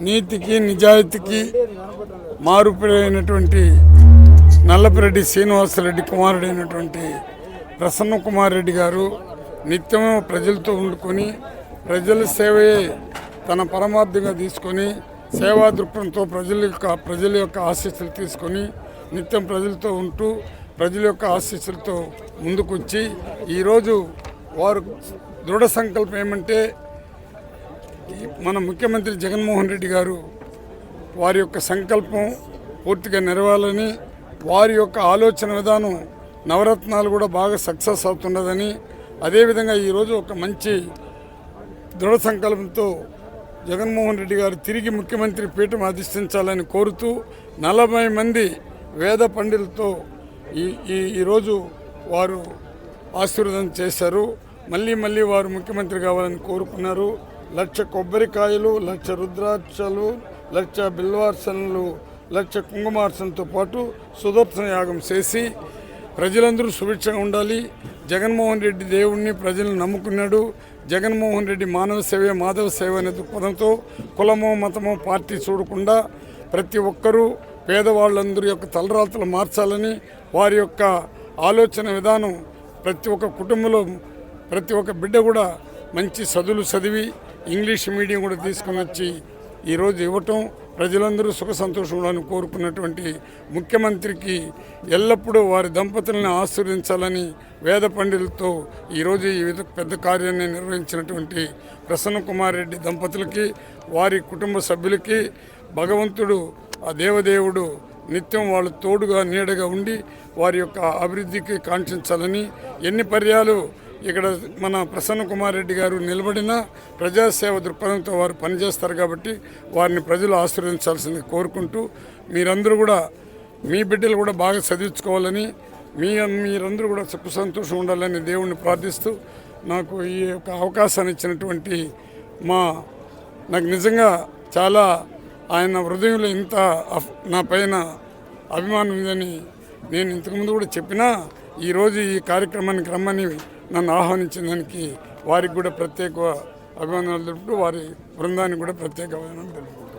నీతికి నిజాయితీకి మారుపేరైనటువంటి నల్లపిరెడ్డి శ్రీనివాసరెడ్డి కుమారుడైనటువంటి ప్రసన్న కుమార్ రెడ్డి గారు నిత్యం ప్రజలతో ఉండుకొని ప్రజల సేవయే తన పరమార్థంగా తీసుకొని సేవా దృక్పథంతో ప్రజల యొక్క ప్రజల యొక్క ఆశీస్సులు తీసుకొని నిత్యం ప్రజలతో ఉంటూ ప్రజల యొక్క ఆశీస్సులతో ముందుకొచ్చి ఈరోజు వారు దృఢ సంకల్పం ఏమంటే మన ముఖ్యమంత్రి జగన్మోహన్ రెడ్డి గారు వారి యొక్క సంకల్పం పూర్తిగా నెరవేరాలని వారి యొక్క ఆలోచన విధానం నవరత్నాలు కూడా బాగా సక్సెస్ అవుతున్నదని అదేవిధంగా ఈరోజు ఒక మంచి దృఢ సంకల్పంతో జగన్మోహన్ రెడ్డి గారు తిరిగి ముఖ్యమంత్రి పీఠం అధిష్ఠించాలని కోరుతూ నలభై మంది వేద పండితులతో ఈ ఈ ఈరోజు వారు ఆశీర్వాదం చేశారు. మళ్ళీ మళ్ళీ వారు ముఖ్యమంత్రి కావాలని కోరుకున్నారు. లక్ష కొబ్బరికాయలు లక్ష రుద్రాక్షలు లక్ష బిల్వార్సనలు లక్ష కుంకుమార్చనతో పాటు సుదర్శన యాగం చేసి ప్రజలందరూ సుభిక్షంగా ఉండాలి. జగన్మోహన్ రెడ్డి దేవుణ్ణి ప్రజలు నమ్ముకున్నాడు. జగన్మోహన్ రెడ్డి మానవ సేవ మాధవ సేవ అనే దృక్పథంతో కులమో మతమో పార్టీ చూడకుండా ప్రతి ఒక్కరూ పేదవాళ్ళందరి యొక్క తలరాతలు మార్చాలని వారి యొక్క ఆలోచన విధానం ప్రతి ఒక్క కుటుంబంలో ప్రతి ఒక్క బిడ్డ కూడా మంచి చదువులు చదివి ఇంగ్లీష్ మీడియం కూడా తీసుకుని వచ్చి ఈరోజు ఇవ్వటం ప్రజలందరూ సుఖ సంతోషంలో కోరుకున్నటువంటి ముఖ్యమంత్రికి ఎల్లప్పుడూ వారి దంపతులను ఆశీర్వదించాలని వేద పండితులతో ఈరోజు ఈ విధ పెద్ద కార్యాన్ని నిర్వహించినటువంటి ప్రసన్న కుమార్ రెడ్డి దంపతులకి వారి కుటుంబ సభ్యులకి భగవంతుడు ఆ దేవదేవుడు నిత్యం వాళ్ళు తోడుగా నీడగా ఉండి వారి యొక్క అభివృద్ధికి కాంక్షించాలని ఎన్ని పర్యాలు ఇక్కడ మన ప్రసన్న కుమార్ రెడ్డి గారు నిలబడిన ప్రజాసేవ దృక్పథంతో వారు పనిచేస్తారు కాబట్టి వారిని ప్రజలు ఆశీర్వదించాల్సింది కోరుకుంటూ మీరందరూ కూడా మీ బిడ్డలు కూడా బాగా చదివించుకోవాలని మీ మీరందరూ కూడా సుఖ సంతోషం ఉండాలని దేవుణ్ణి ప్రార్థిస్తూ నాకు ఈ యొక్క అవకాశాన్ని ఇచ్చినటువంటి మా నాకు నిజంగా చాలా ఆయన హృదయంలో ఇంత అఫ్- నా పైన అభిమానం ఉందని నేను ఇంతకుముందు కూడా చెప్పినా ఈరోజు ఈ కార్యక్రమానికి రమ్మని నన్ను ఆహ్వానించిన దానికి వారికి కూడా ప్రత్యేక అభిమానాలు తెలుపుతూ వారి బృందానికి కూడా ప్రత్యేక అభిమానాలు తెలుపుతూ